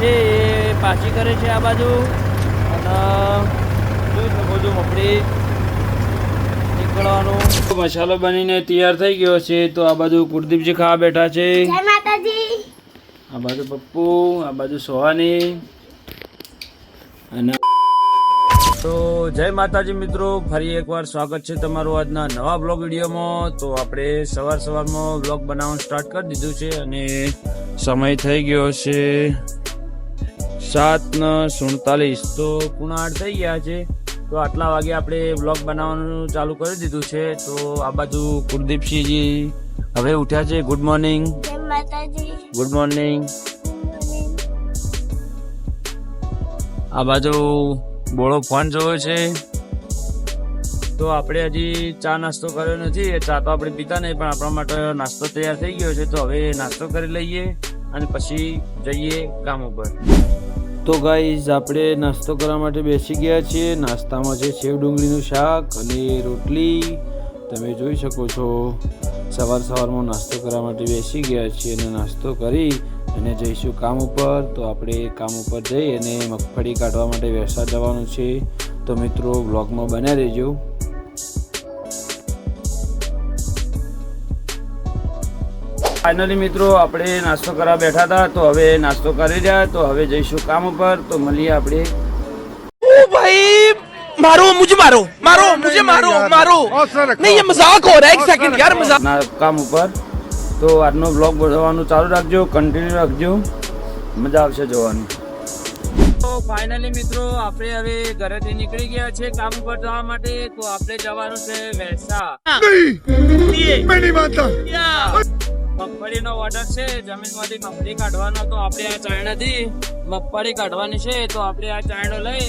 છે એ પાછી કરે છે આ બાજુ. અને જોઈ શકો છો મફળી નીકળવાનું. મસાલો બનીને તૈયાર થઈ ગયો છે તો આ બાજુ કુલદીપજી ખાવા બેઠા છે. આ બાજુ પપ્પુ આ બાજુ સોહાની. અને તો જય માતાજી મિત્રો ફરી એકવાર સ્વાગત છે તમારું આજના નવા બ્લોગ વિડીયોમાં. તો આપણે સવાર સવારમાં બ્લોગ બનાવવાનું સ્ટાર્ટ કરી દીધું છે અને સમય થઈ ગયો છે સાત ને સુડતાલીસ. તો પૂણા આઠ થઈ ગયા છે. તો આટલા વાગે આપણે બ્લોગ બનાવવાનું ચાલુ કરી દીધું છે. તો આ બાજુ કુલદીપસિંહજી હવે ઉઠ્યા છે. ગુડ મોર્નિંગ ગુડ મોર્નિંગ આ બાજુ બોળો ફોન જોયો છે. તો આપણે હજી ચા નાસ્તો કર્યો નથી. એ ચા તો આપણે પીતા નહીં પણ આપણા માટે નાસ્તો તૈયાર થઈ ગયો છે. તો હવે નાસ્તો કરી લઈએ અને પછી જઈએ કામ ઉપર. તો ગાઈઝ આપણે નાસ્તો કરવા માટે બેસી ગયા છીએ. નાસ્તામાં છે સેવ ડુંગળીનું શાક અને રોટલી. તમે જોઈ શકો છો, સવાર સવારમાં નાસ્તો કરવા માટે બેસી ગયા છીએ અને નાસ્તો કરી અને જઈશું કામ ઉપર. તો આપણે કામ ઉપર જઈ અને મગફળી કાઢવા માટે વેસા જવાનું છે. તો મિત્રો બ્લોગમાં બન્યા રહેજો. ફાઇનલી મિત્રો આપણે નાસ્તો કરવા બેઠા હતા તો હવે નાસ્તો કરી રહ્યા તો હવે જઈશું કામ ઉપર તો મળીએ આપણે. ઓ ભાઈ મારો મુજે મારો મારો મુજે મારો મારો. નહીં મજાક હો રહા એક સેકન્ડ યાર મજાક કામ ઉપર. તો આજનો બ્લોગ બનાવવાનું ચાલુ રાખજો કન્ટિન્યુ રાખજો. મજા આવશે જોવાની. તો ફાઇનલી મિત્રો આપણે હવે ઘરેથી નીકળી ગયા છે કામ ઉપર જવા માટે તો આપણે જવાનું છે વહેસા નહીં. મેં નહીં માનતા મગફળીનો ઓર્ડર છે, જમીનમાંથી મગફળી કાઢવાનો તો આપણે આ ચાયણાથી મગફળી કાઢવાની છે, તો આપણે આ ચાયણો લઈ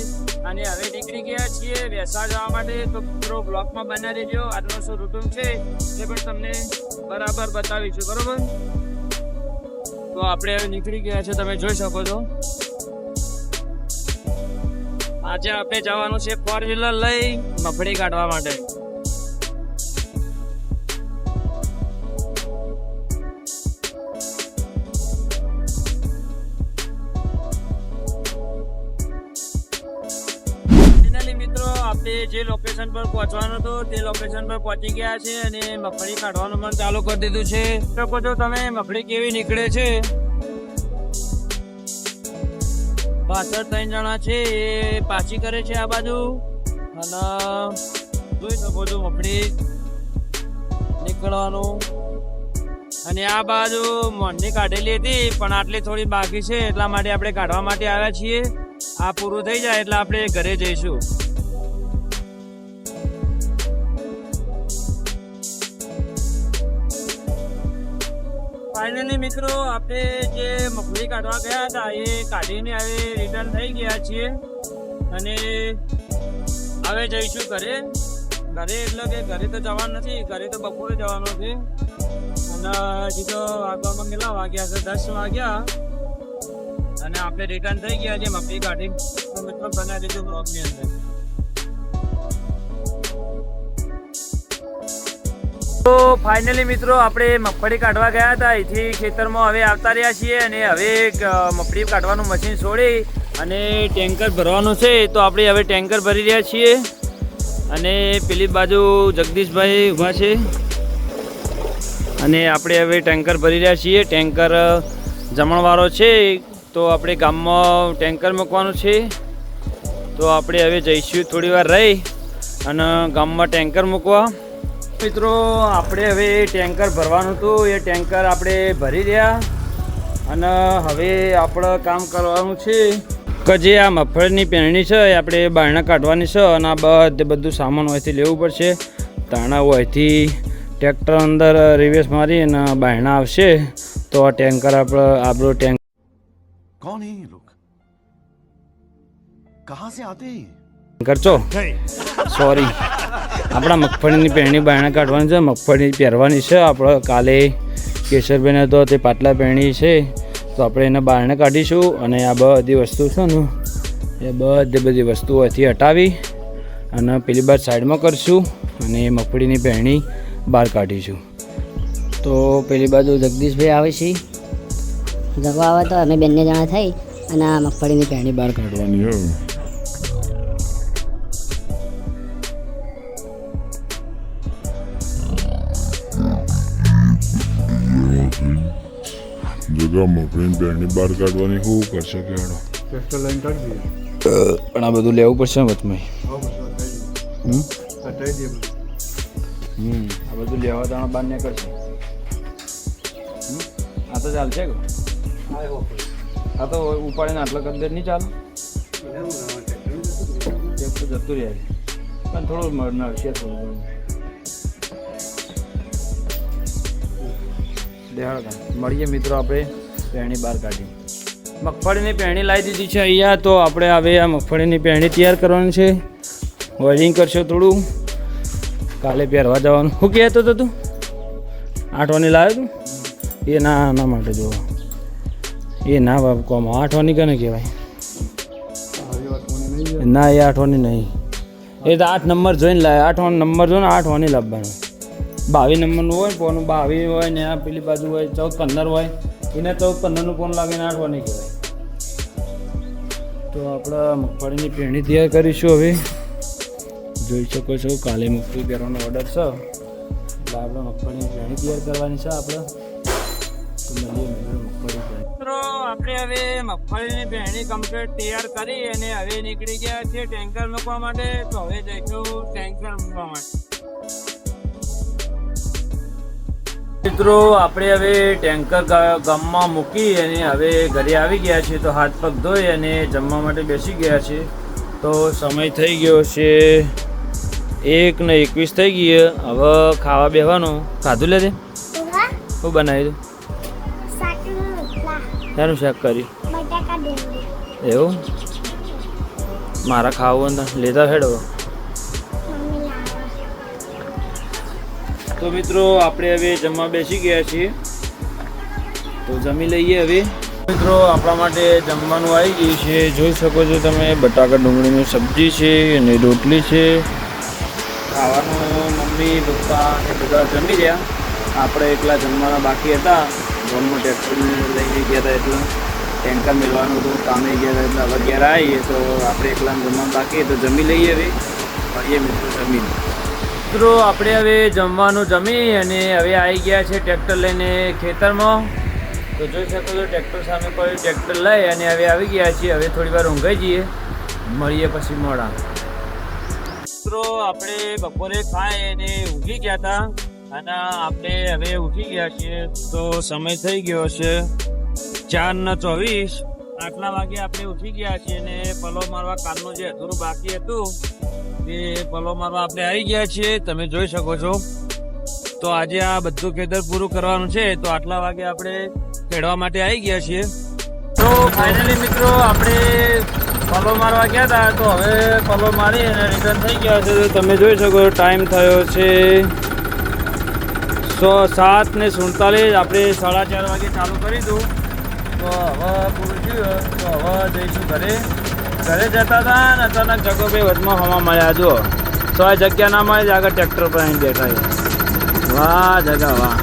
અને હવે નીકળી ગયા છીએ વેસા જવા માટે. તો મિત્રો બ્લોકમાં બના દેજો આજનો શું રૂટુમ છે એ પણ તમને બરાબર બતાવીશું, બરોબર? તો આપણે હવે નીકળી ગયા છે, તમે જોઈ શકો છો. આજે આપણે જવાનું છે ફોર વ્હીલર લઈ મગફળી કાઢવા માટે. આપણે જે લોકેશન પર પહોંચવાનું હતું, તે લોકેશન પર પહોંચી ગયા છે અને મગફળી કાઢવાનું પણ ચાલુ કરી દીધું છે. શકો છો તમે, મગફળી કેવી નીકળે છે? પાછળ ત્રણ જણા છે, એ પાછી કરે છે આ બાજુ. અને જોઈ શકો છો મગફળી નીકળવાનું. અને આ બાજુ મોંઢી કાઢેલી હતી, પણ આટલી થોડી બાકી છે, એટલા માટે આપણે કાઢવા માટે આવ્યા છીએ. આ પૂરું થઈ જાય એટલે આપણે ઘરે જઈશું. ફાઇનલી મિત્રો, આપણે જે મગફળી કાઢવા ગયા હતા, એ કાઢીને હવે રિટર્ન થઈ ગયા છીએ. અને હવે જઈશું ઘરે. ઘરે એટલે કે ઘરે તો જવાનું નથી, ઘરે તો બપોરે જવાનું છે. અને હજી તો વાગવામાં કેટલા વાગ્યા છે? દસ વાગ્યા. અને આપણે રિટર્ન થઈ ગયા છે મગફળી કાઢી. તો મિત્રો, બનાવી દીધું બ્લોગની અંદર. તો ફાઇનલી મિત્રો આપણે મગફળી કાઢવા ગયા હતા. અહીંથી ખેતરમાં હવે આવતા રહ્યા છીએ અને હવે મગફળી કાઢવાનું મશીન છોડી અને ટેન્કર ભરવાનું છે. તો આપણે હવે ટેન્કર ભરી રહ્યા છીએ. અને પેલી બાજુ જગદીશભાઈ ઊભા છે. અને આપણે હવે ટેન્કર ભરી રહ્યા છીએ. ટેન્કર જમણવાળો છે. તો આપણે ગામમાં ટેન્કર મૂકવાનું છે. તો આપણે હવે જઈશું થોડી વાર રહી અને ગામમાં ટેન્કર મૂકવા. મિત્રો આપણે હવે ટેન્કર ભરવાનું હતું. એ ટેન્કર આપણે ભરી રહ્યા. અને હવે આપણે કામ કરવાનું છે કે જે આ મફળની પેરણી છે એ આપણે બારણા કાઢવાની છે અને આ બધે બધું સામાન હોયથી લેવું પડશે. તાણા હોયથી ટ્રેક્ટર અંદર રિવેસ મારી અને બારણા આવશે. તો આ ટેન્કર આપણે આપણો ટેન્કર કોણ હે લોક કહા સે આતે ટેન્કર સોરી આપણા મગફળીની પહેરણી બાયણા કાઢવાની છે, મગફળી પહેરવાની છે. આપણે કાલે કેસરબેન તો તે પાટલા પહેરણી છે. તો આપણે એને બારણે કાઢીશું અને આ બધી વસ્તુ છે ને, એ બધી બધી વસ્તુઓ અહીંથી હટાવી અને પેલી બાર સાઈડમાં કરશું અને મગફળીની પહેરણી બહાર કાઢીશું. તો પેલી બાજુ જગદીશભાઈ આવે છે. જગવા આવે તો અમે બંને જણા થઈ અને આ મગફળીની પેણી બહાર કાઢવાની જગા મફળીને પેરની બહાર કાઢવાની શું કરશે કે હેડો પણ આ બધું લેવું પડશે ને વચમાં હમ? હમ આ બધું લેવા દાણા બાર નીકળશે. હમ? આ તો ચાલશે કે? આ તો ઉપાડીને આટલો કદર નહીં ચાલે? જતું રહે. પણ થોડું નડશે થોડું દેહાડ. મળીએ મિત્રો આપણે પહેણી બહાર કાઢી મગફળીની પહેણી લાવી દીધી છે અહીંયા, તો આપણે હવે આ મગફળીની પહેણી તૈયાર કરવાની છે. વરિંગ કરશો થોડું. કાલે પહેરવા જવાનું. શું કહેતો હતો તું આઠવાની લાવ્યો તું? એ ના, આના માટે જુઓ એ ના બાપ, કોમ આઠવાની કને કહેવાય? ના, એ આઠવાની નહીં. એ તો આઠ નંબર જોઈને લાવે આઠ નંબર જોઈને આઠવાની લાવવાનો. બાવીસ નંબરનું હોય ફોન બાવીસ હોય ને આ પેલી બાજુ હોય, ચૌદ પંદર હોય, એને ચૌદ પંદરનું ફોન લાગીને આઠવાની કહેવાય તો આપણે મગફળીની પેણી તૈયાર કરીશું હવે. જોઈ શકો છો, કાલે મગફળી પહેરવાનો ઓર્ડર છે. એટલે આપણે મગફળીની પેણી તૈયાર કરવાની છે આપણે. મગફળી મિત્રો, આપણે હવે મગફળીની પહેણી કમ્પ્લીટ તૈયાર કરી અને હવે નીકળી ગયા છે ટેન્કર મૂકવા માટે. તો હવે જઈશું ટેન્કર મૂકવા માટે. મિત્રો આપણે હવે ટેન્કર ગામમાં મૂકી અને હવે ઘરે આવી ગયા છીએ તો હાથ પગ ધોઈ અને જમવા માટે બેસી ગયા છે તો સમય થઈ ગયો છે એક ને એકવીસ થઈ ગઈ હવે ખાવા બેસવાનું ખાધું લે તે? શું બનાવ્યું શાનું શાક કર્યું? એવું? મારા ખાવું લેતા હેડો. તો મિત્રો, આપણે હવે જમવા બેસી ગયા છીએ. તો જમી લઈએ હવે. મિત્રો, આપણા માટે જમવાનું આવી ગયું છે. જોઈ શકો છો તમે, બટાકા ડુંગળીની સબ્જી છે, અને રોટલી છે. ખાવાનું મમ્મી, પપ્પા એ બધા જમી રહ્યા આપણે એકલા જમવાના બાકી હતા. ફોનમાં ટ્રેક્ટર લઈને ગયા હતા એટલે ટેન્કર મેળવાનું હતું, કામે ગયા હતા એટલે હવે આવીએ. તો આપણે એકલા જમવાનું બાકી, તો જમી લઈએ હવે. મળીએ મિત્રો, જમીને. મિત્રો, આપણે હવે જમવાનું જમી અને હવે આવી ગયા છે ટ્રેક્ટર લઈને ખેતરમાં. તો જોઈ શકો છો, ટ્રેક્ટર સામે કોઈ ટ્રેક્ટર લઈ અને હવે આવી ગયા છીએ. હવે થોડી વાર ઊંઘાઈ જઈએ. મળીએ પછી મોડા. મિત્રો, આપણે બપોરે ખાઈ અને ઊંઘી ગયા હતા અને આપણે હવે ઉઠી ગયા છીએ. તો સમય થઈ ગયો છે ચાર ને ચોવીસ. આટલા વાગે આપણે ઉઠી ગયા છીએ અને પલો મારવા કાલનું જે અધૂરું બાકી હતું તે પલો મારવા આપણે આવી ગયા છીએ, તમે જોઈ શકો છો. તો આજે આ બધું ખેતર પૂરું કરવાનું છે, તો આટલા વાગે આપણે ખેડવા માટે આવી ગયા છીએ. તો ફાઇનલી મિત્રો, આપણે પલો મારવા ગયા હતા તો હવે પલો મારી અને રિટર્ન થઈ ગયા છે. તો તમે જોઈ શકો છો ટાઈમ થયો છે સો સાત ને સુડતાલીસ. આપણે સાડા ચાર વાગે ચાલુ કરી દઉં. તો હવે પૂરું થયું, તો હવે જઈશું ઘરે. ઘરે જતા હતા ને અચાનક જગોભાઈ વચમાં હોવા મળ્યા, જુઓ. તો આ જગ્યા ના મળે આગળ ટ્રેક્ટર પર અહીં બેઠા વાહ, જગા વાહ.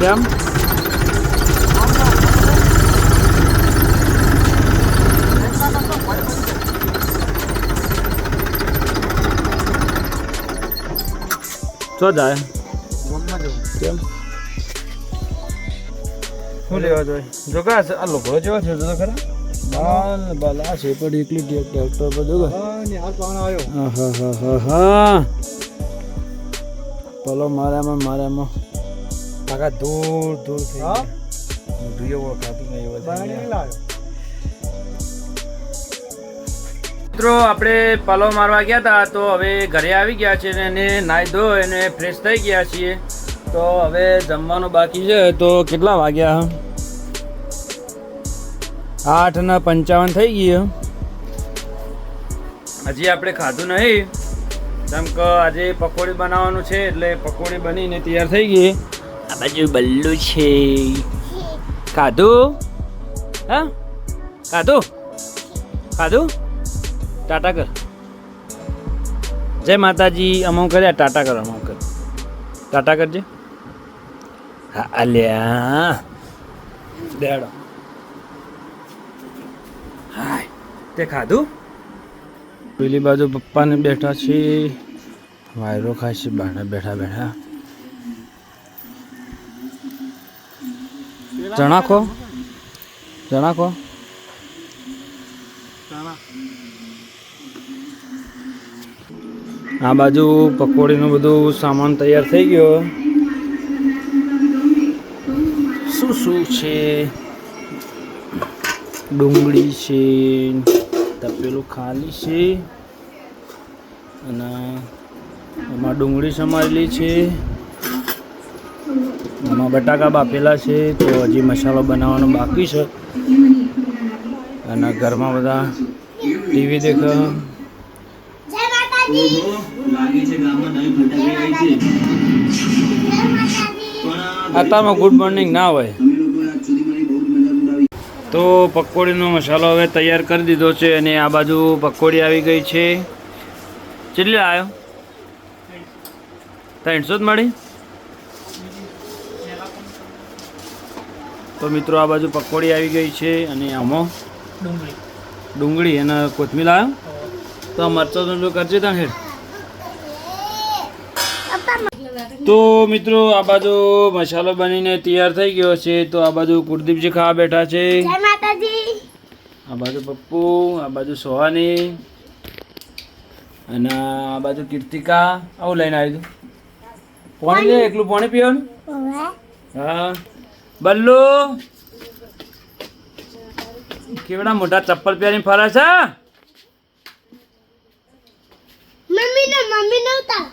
કેમ? શું જાય. કેમ? શું લેવા જોઈએ? જો કા આ લોકો જેવા છે તો ખરા. બાલ બાલ આ છે પણ એકલી ટ્રેક્ટર પર જો હા હા હા હા હા પલો મારામાં મારામાં. આખા દૂર દૂર થઈ ગયા. મોઢું ઓળખાતું નહીં એવું મિત્રો આપણે પલો મારવા ગયા હતા તો હવે ઘરે આવી ગયા છે અને નાહી ધો અને ફ્રેશ થઈ ગયા છીએ. તો હવે જમવાનું બાકી છે તો કેટલા વાગ્યા? આઠ ને પંચાવન થઈ ગઈ હજી આપણે ખાધું નહીં. જેમ કે આજે પકોડી બનાવવાનું છે એટલે પકોડી બનીને તૈયાર થઈ ગઈ આ બાજુ બલ્લુ છે. ખાધું? હા? ખાધું? ખાધું? ટાટા કર. જય માતાજી અમુક કર્યા ટાટા કર અમાઉ કર. ટાટા કરજે. હા અલ્યા. દેડો. હાય તે ખાધું? પેલી બાજુ પપ્પાને બેઠા છે વાયરો ખાય છે બહાર બેઠા બેઠા. ચણાખો? ચણાખો? આ બાજુ પકોડીનું બધું સામાન તૈયાર થઈ ગયો. શું છે? ડુંગળી છે તપેલું ખાલી છે. અને એમાં ડુંગળી સમારેલી છે. એમાં બટાકા બાફેલા છે તો હજી મસાલો બનાવવાનો બાકી છે. અને ઘરમાં બધા ટીવી દેખા અત્યારમાં ગુડ મોર્નિંગ ના હોય. તો પકોડીનો મસાલો હવે તૈયાર કરી દીધો છે અને આ બાજુ પકોડી આવી ગઈ છે. કેટલી આવ્યો ત્રણસો જ મળી? તો મિત્રો આ બાજુ પકોડી આવી ગઈ છે અને આમાં ડુંગળી. ડુંગળી અને કોથમીર આવ્યો તો આ મરચો ધંધો કરજે ત્યાં હેડ તો મિત્રો આ બાજુ મસાલો બનીને તૈયાર થઈ ગયો છે. તો આ બાજુ કુલદીપજી ખાવા બેઠા છે. આ બાજુ પપ્પુ આ બાજુ સોહાની અને આ બાજુ કીર્તિકા. આવું લઈને આવી તું. પાણી લે એકલું પાણી પીવાનું? હા. બલ્લુ કેવડા મોટા ચપ્પલ પહેરીને ફરે છે મમ્મી ને મમ્મી નહોતા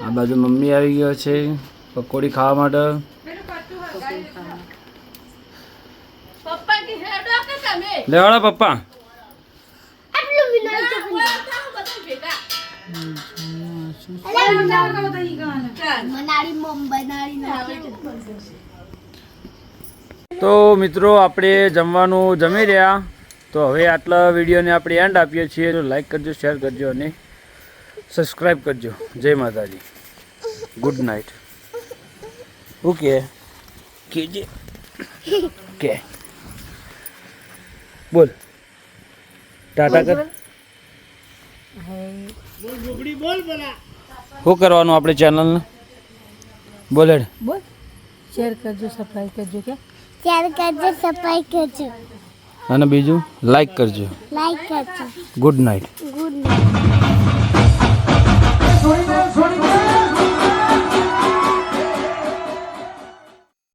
આ બાજુ મમ્મી આવી ગયો છે પકોડી ખાવા માટે. લેવાડા પપ્પા. તો મિત્રો આપણે જમવાનું જમી રહ્યા. તો હવે આટલા વિડીયોને આપણે એન્ડ આપીએ છીએ. તો લાઈક કરજો શેર કરજો અને સબસ્ક્રાઈબ કરજો. જય માતાજી. ગુડ નાઇટ ઓકે કેજે. કે બોલ. ટાટા કર. શું કરવાનું આપણે ચેનલને બોલ હેડ. શેર કરજો સબસ્ક્રાઈબ કરજો કે શેર કરજો સફાઈ કરજો. અને બીજું લાઈક કરજો. લાઈક કરજો. Good night good night Sonic